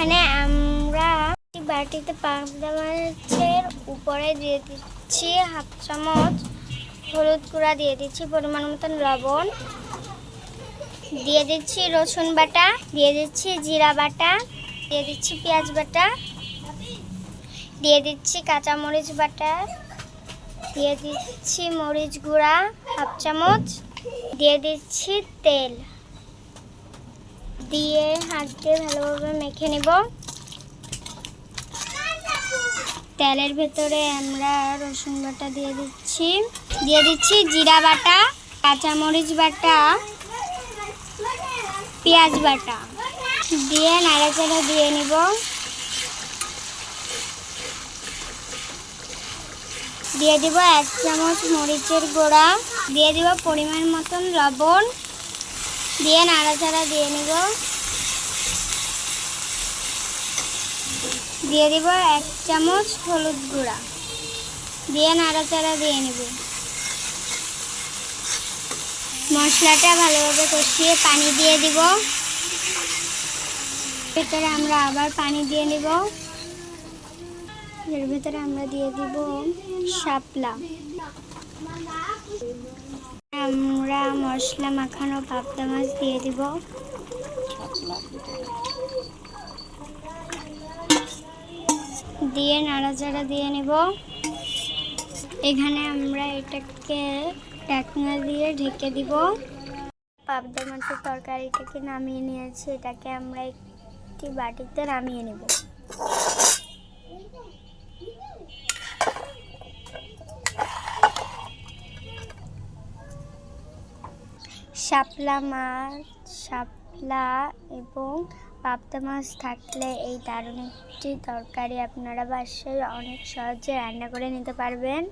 এখানে আমরা বাটিতে পাবদা মাছের উপরে দিয়ে দিচ্ছি হাফ চামচ হলুদ গুঁড়া দিয়ে দিচ্ছি পরিমাণ মতন লবণ। দিয়ে দিচ্ছি রসুন বাটা, দিয়ে দিচ্ছি জিরা বাটা, দিয়ে দিচ্ছি পেঁয়াজ বাটা, দিয়ে দিচ্ছি কাঁচামরিচ বাটা, দিয়ে দিচ্ছি মরিচ গুঁড়া হাফ চামচ, দিয়ে দিচ্ছি তেল। দিয়ে হাত দিয়ে ভালোভাবে মেখে নেব। তেলের ভেতরে আমরা রসুন বাটা দিয়ে দিচ্ছি। দিয়ে দিচ্ছি জিরা বাটা, কাঁচামরিচ বাটা, পেঁয়াজ বাটা। দিয়ে নাড়াচাড়া দিয়ে নিব। দিয়ে দিব এক চামচ মরিচের গোড়া। দিয়ে দিব পরিমাণ মতন লবণ। দিয়ে নাড়াচাড়া দিয়ে নিব। দিয়ে দিব এক চামচ হলুদ গুঁড়া। দিয়ে নাড়াচাড়া দিয়ে নিব। মশলাটা ভালোভাবে কষিয়ে পানি দিয়ে দিব। ভেতরে আমরা আবার পানি দিয়ে নিব। এর ভিতরে আমরা দিয়ে দিব শাপলা। আমরা মশলা মাখানো পাবদা মাছ দিয়ে দিব। দিয়ে নাড়াচাড়া দিয়ে নিব। এখানে আমরা এটাকে ঢাকনা দিয়ে ঢেকে দিব। পাবদা মাছের তরকারিটাকে নামিয়ে নিয়েছি, এটাকে আমরা একটি বাটিতে নামিয়ে নেব। শাপলা মাছ, শাপলা এবং পাবদা মাছ থাকলে এই দারুণ একটি তরকারি আপনারা বাসায় অনেক সহজে রান্না করে নিতে পারবেন।